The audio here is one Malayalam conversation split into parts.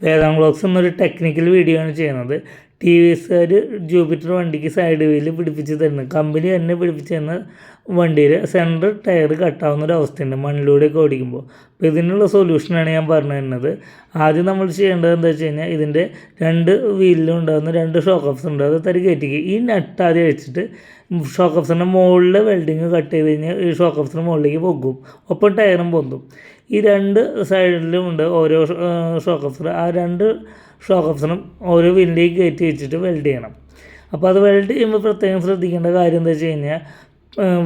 വേദാം ബ്ലോഗ്സ് എന്നൊരു ടെക്നിക്കൽ വീഡിയോ ആണ് ചെയ്യുന്നത്. ടി വി എസ്സുകാർ ജൂപ്പിറ്റർ വണ്ടിക്ക് സൈഡ് വീൽ പിടിപ്പിച്ച് തരുന്നത് കമ്പനി തന്നെ പിടിപ്പിച്ച് തന്ന വണ്ടിയിൽ സെന്റർ ടയർ കട്ടാവുന്ന ഒരു അവസ്ഥയുണ്ട്. മണ്ണിലൂടെയൊക്കെ ഓടിക്കുമ്പോൾ. അപ്പോൾ ഇതിനുള്ള സൊല്യൂഷനാണ് ഞാൻ പറഞ്ഞു തരുന്നത്. ആദ്യം നമ്മൾ ചെയ്യേണ്ടത് എന്താ വെച്ച് കഴിഞ്ഞാൽ ഇതിന്റെ രണ്ട് വീലിലും ഉണ്ടാകുന്ന രണ്ട് ഷോക്ക് ഓഫ്സ് ഉണ്ട്. അത് തരി കയറ്റിക്കുക ഈ നട്ട് ആദ്യം അഴിച്ചിട്ട് ഷോക്ക് ഓഫ്സിന്റെ മുകളിലെ വെൽഡിങ് കട്ട് ചെയ്ത് കഴിഞ്ഞാൽ ഈ ഷോക്ക് ഓഫ്സിന്റെ മുകളിലേക്ക് പൊക്കും. ഒപ്പം ടയറും പൊന്തും. ഈ രണ്ട് സൈഡിലും ഉണ്ട് ഓരോ ഷോക്ക് ഓഫ്സർ ആ രണ്ട് ഷോക്ക് ഓഫ്സറും ഓരോ വീലിലേക്ക് കയറ്റി വെച്ചിട്ട് വെൽഡ് ചെയ്യണം. അപ്പോൾ അത് വെൽഡ് ചെയ്യുമ്പോൾ പ്രത്യേകം ശ്രദ്ധിക്കേണ്ട കാര്യം എന്താ വെച്ച് കഴിഞ്ഞാൽ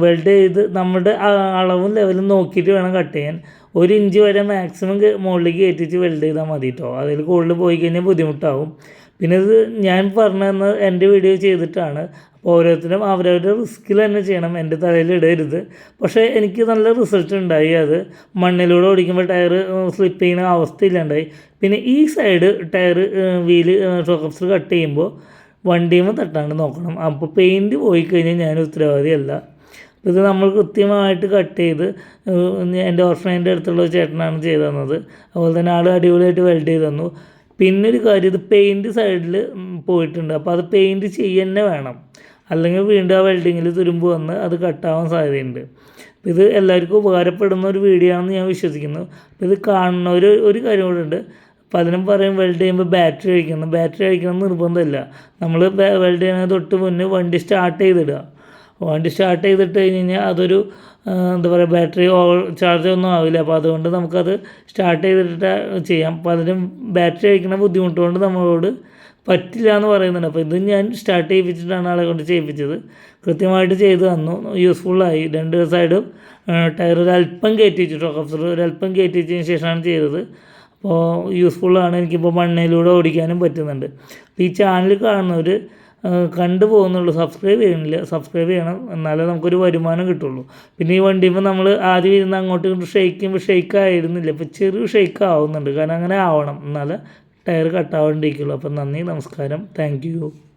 വെൽഡ് ചെയ്ത് നമ്മുടെ അളവും ലെവലും നോക്കിയിട്ട് വേണം കട്ട് ചെയ്യാൻ. ഒരു ഇഞ്ച് വരെ മാക്സിമം മുകളിലേക്ക് കയറ്റിച്ച് വെൽഡ് ചെയ്താൽ മതി കേട്ടോ അതിൽ കൂടുതൽ പോയി കഴിഞ്ഞാൽ ബുദ്ധിമുട്ടാവും. പിന്നെ ഇത് ഞാൻ പറഞ്ഞു എന്റെ വീഡിയോ ചെയ്തിട്ടാണ് ഓരോരുത്തരും അവരവരുടെ റിസ്കിൽ തന്നെ ചെയ്യണം. എന്റെ തലയിൽ ഇടരുത്. പക്ഷേ എനിക്ക് നല്ല റിസൾട്ട് ഉണ്ടായി. അത് മണ്ണിലൂടെ ഓടിക്കുമ്പോൾ ടയർ സ്ലിപ്പ് ചെയ്യുന്ന അവസ്ഥയിലുണ്ടായി. പിന്നെ ഈ സൈഡ് ടയർ വീൽ ഷോക്കപ്സ് കട്ട് ചെയ്യുമ്പോൾ വണ്ടിയുമ്പോൾ തട്ടാണ്ട് നോക്കണം. അപ്പോൾ പെയിന്റ് പോയി കഴിഞ്ഞാൽ ഞാൻ ഉത്തരവാദിയല്ല. ഇത് നമ്മൾ കൃത്യമായിട്ട് കട്ട് ചെയ്ത് എന്റെ ഓർഫനൈന്റെ അടുത്തുള്ള ചേട്ടനാണ് ചെയ്തു തന്നത്. അതുപോലെ തന്നെ ആൾ അടിപൊളിയായിട്ട് വെൽഡ് ചെയ്ത് തന്നു. പിന്നെ കാര്യം ഇത് പെയിന്റ് സൈഡിൽ പോയിട്ടുണ്ട്. അപ്പോൾ അത് പെയിന്റ് ചെയ്യുക വേണം. അല്ലെങ്കിൽ വീണ്ടും ആ വെൽഡിങ്ങിൽ തുരുമ്പ് വന്ന് അത് കട്ടാവാൻ സാധ്യതയുണ്ട്. ഇത് എല്ലാവർക്കും ഉപകാരപ്പെടുന്ന ഒരു വീഡിയോ ആണെന്ന് ഞാൻ വിശ്വസിക്കുന്നു. ഇത് കാണുന്ന ഒരു ഒരു കാര്യം കൂടെ ഉണ്ട്. പലരും പറയും വെൽഡ് ചെയ്യുമ്പോൾ ബാറ്ററി കഴിക്കണം ബാറ്ററി കഴിക്കണം നിർബന്ധമില്ല. നമ്മൾ വെൽഡ് ചെയ്യുന്നത് തൊട്ട് മുന്നേ വണ്ടി സ്റ്റാർട്ട് ചെയ്തിടുക. വണ്ടി സ്റ്റാർട്ട് ചെയ്തിട്ട് കഴിഞ്ഞ് കഴിഞ്ഞാൽ അതൊരു എന്താ പറയുക ബാറ്ററി ഓവർ ചാർജ് ഒന്നും ആവില്ല. അപ്പോൾ അതുകൊണ്ട് നമുക്കത് സ്റ്റാർട്ട് ചെയ്തിട്ട് ചെയ്യാം. പലരും ബാറ്ററി കഴിക്കുന്ന ബുദ്ധിമുട്ട് കൊണ്ട് നമ്മളോട് പറ്റില്ല എന്ന് പറയുന്നുണ്ട്. അപ്പോൾ ഇത് ഞാൻ സ്റ്റാർട്ട് ചെയ്യിപ്പിച്ചിട്ടാണ് ആളെ കൊണ്ട് ചെയ്യിപ്പിച്ചത്. കൃത്യമായിട്ട് ചെയ്ത് തന്നു. യൂസ്ഫുള്ളായി രണ്ട് സൈഡും ടയർ ഒരു അല്പം കയറ്റി വെച്ചു ഷോക്ക് ഓഫ്സർ ഒരു അല്പം കയറ്റി വെച്ചതിന് ശേഷമാണ് ചെയ്തത്. അപ്പോൾ യൂസ്ഫുള്ളാണ് എനിക്കിപ്പോൾ മണ്ണയിലൂടെ ഓടിക്കാനും പറ്റുന്നുണ്ട്. ഈ ചാനൽ കാണുന്നവർ കണ്ടു പോകുന്നുള്ളൂ. സബ്സ്ക്രൈബ് ചെയ്യുന്നില്ല. സബ്സ്ക്രൈബ് ചെയ്യണം. എന്നാലേ നമുക്കൊരു വരുമാനം കിട്ടുള്ളൂ. പിന്നെ ഈ വണ്ടിയുമ്പോൾ നമ്മൾ ആദ്യം ഇരുന്ന് അങ്ങോട്ട് ഇങ്ങോട്ട് ഷെയ്ക്ക് ഷെയ്ക്ക് ആയിരുന്നില്ല. ഇപ്പോൾ ചെറിയ ഷെയ്ക്ക് ആവുന്നുണ്ട്. കാരണം അങ്ങനെ ആവണം. എന്നാലേ ടയർ കട്ടാവാണ്ടിരിക്കുള്ളൂ അപ്പം നന്ദി നമസ്കാരം. Thank you